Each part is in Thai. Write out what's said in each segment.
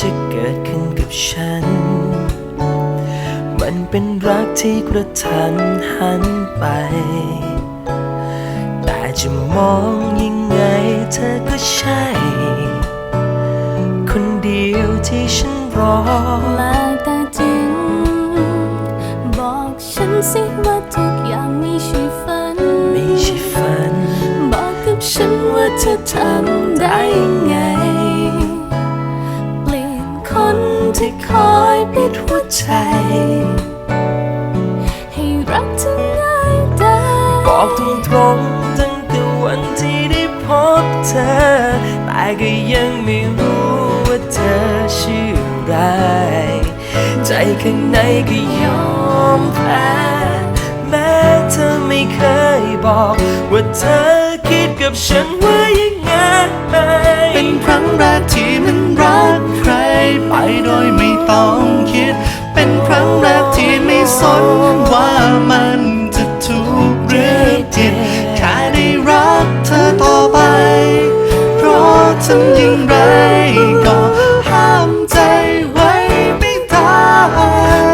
จะเกิดขึ้นกับฉัน มันเป็นรักที่กระทันหันไป แต่จะมองยังไงเธอก็ใช่ คนเดียวที่ฉันรอหลากแต่จริง บอกฉันสิว่าทุกอย่างไม่ใช่ฝัน ไม่ใช่ฝัน บอกกับฉันว่าเธอทำได้ไง ใจ ให้รักเธอง่ายได้บอกตรงตรงๆตั้งแต่วันที่ได้พบเธอ แต่ก็ยังไม่รู้ว่าเธอชื่ออะไร ใจข้างในก็ยอมแพ้แม้เธอไม่เคยบอกว่าเธอคิดกับฉันว่ายังไง เป็นครั้งแรกที่มันรักใครไปโดยไม่ต้องคิด สนว่ามันจะถูกหรือผิดแค่ได้รักเธอต่อไป เพราะทำอย่างไรก็ห้ามใจไว้ไม่ได้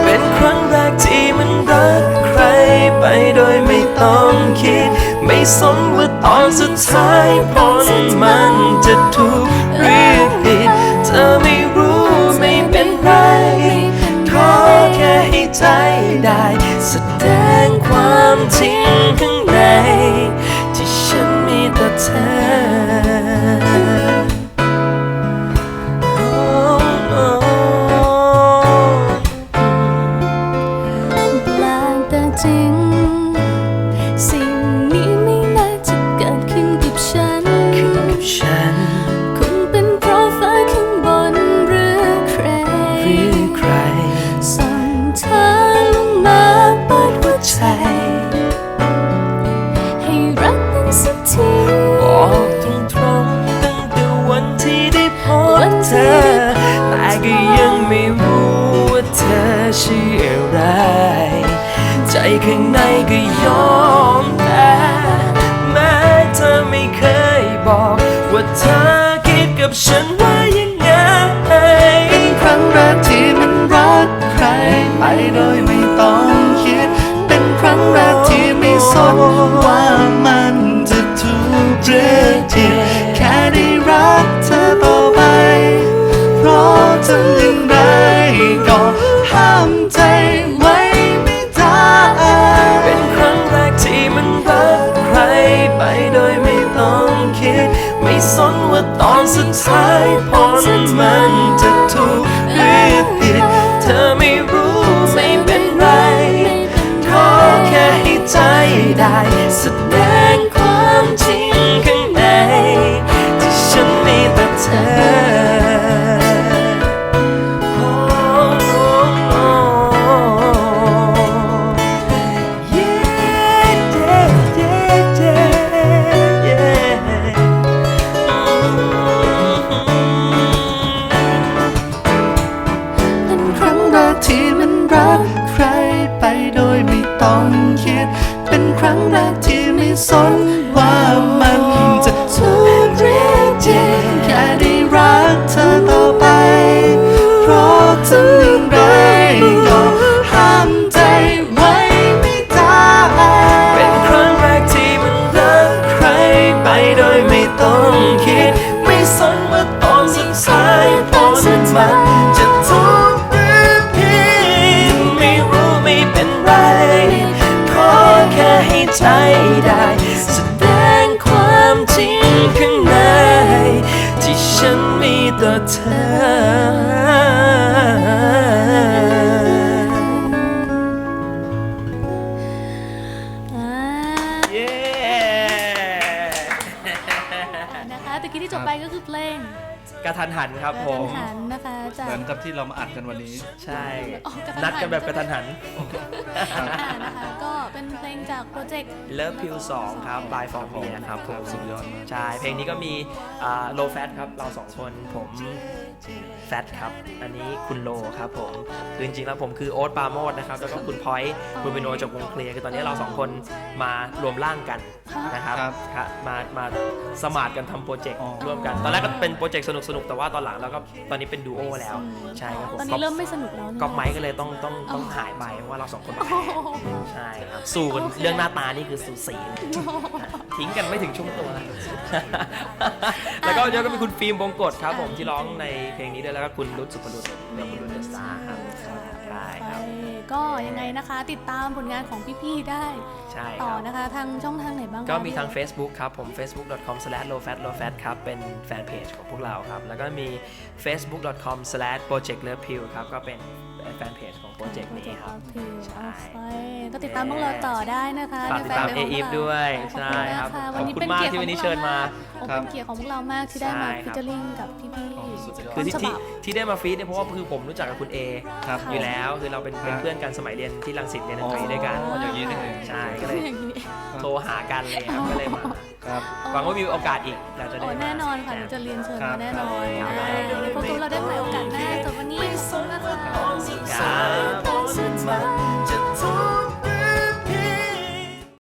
เป็นครั้งแรกที่มันรักใครไปโดยไม่ต้องคิด ไม่สนว่าตอนสุดท้ายผลมันจะถูก แสดงความจริงข้างใน ที่ฉันมีต่อเธอแปลกแต่จริง แต่ก็ยังไม่รู้ว่าเธอชื่ออะไร ใจข้างในก็ยอมแพ้แม้เธอไม่เคยบอกว่าเธอคิดกับฉันว่ายังไง เป็นครั้งแรกที่มันรักใครไปโดยไม่ต้องคิด เป็นครั้งแรกที่ไม่สนว่า สายผลมันจะถูกหรือผิดเธอไม่รู้ไม่เป็นไรขอแค่ให้ใจได้แสดง โดยไม่ต้องคิด ไม่สนว่าตอนสุดท้ายผลมันจะถูกหรือผิดไม่รู้ไม่เป็นไร ขอแค่ให้ใจได้แสดงความจริงข้างในที่ฉันมีต่อเธอ ครับผมกระทันหันนะคะจาก เหมือนกับที่เรามาอัดกันวันนี้ ใช่อ๋อกระทันหัน นัดกันแบบกระทันหัน อ่านะคะก็เป็นเพลงจากโปรเจกต์เลิฟพิวสองครับบายฟอร์เมียครับผมสุดยอดมาก ใช่ เพลงนี้ก็มีโลแฟตครับ เราสองคน ผมแฟตครับ อันนี้คุณโลครับผม คือจริงๆแล้วผมคือโอ๊ตปราโมดนะครับ แล้วก็คุณพอยต์คุณเปโนจากวงเคลียร์คือตอนนี้เราสองคนมารวมร่างกันค่ะ นะครับครับค่ะมามาสมาร์ทกันทำโปรเจกต์อ๋อ ร่วมกัน ตอนแรกก็เป็นโปรเจกต์สนุกสนุกๆแต่ว่าตอนหลังเราก็ตอนนี้เป็นดูโอแล้ว ใช่ครับผมตอนนี้เริ่มไม่สนุกแล้วก็ไม้ก็เลยต้องต้องต้องหายไปเพราะว่าเราสองคนแพ้ใช่ครับสู้กันเรื่องหน้าตานี่คือสูสีเลยทิ้งกันไม่ถึงช่วงตัวแล้วแล้วก็เดี๋ยวก็มีคุณฟิล์มบงกฎครับผมที่ร้องในเพลงนี้ด้วยแล้วก็คุณรุตสุภรุตเดี๋ยวคุณรุตเดอะสตาร์ครับใช่ครับ ก็ยังไงนะคะ ติดตามผลงานของพี่ๆได้ใช่คต่อรับ นะคะ ทางช่องทางไหนบ้างคะก็มีทาง Facebook ครับ ผม facebook.com/lowfat_lowfat ครับ เป็นแฟนเพจของพวกเราครับ แล้วก็มี facebook.com/projectlovepill ครับ ก็เป็น แฟนเพจของโปรเจกต์นี้ครับใช่ใช่ ก็ติดตามพวกเราต่อได้นะคะฝากติดตามในแฟนพจ AIF ด้วยขอบใช่ณครับนะะขอบคุณมากที่วันนี้เชิญมาโอ้ครับเป็นเกียรติของพวกเรามากที่ได้มาใช่ครับ ฟิชเจอริงกับพี่โอ้สุดยอดๆคือที่ต้นฉที่บับ ที่ได้มาฟีดเนี่ยเพราะว่าคือผมรู้จักกับคุณเอครับ อยู่แล้วคือเราเป็นเป็นครับเพื่อนกันสมัยเรียนที่รังสิตเรียนดนตรีด้วยกัน อ๋ออย่างนี้นี่เองใช่ ก็เลย อย่างนี้โทรหากันเลยครับก็เลยมาครับ หวังว่ามีโอกาสอีกเราจะได้โอ้มาแน่นอนค่ะเดี๋ยวจะเรียนเชิญครัมาบแน่นอนครับเดี๋ยวพวกเราได้ใหม่โอกาสหน้าสายต้นมัยจะทุก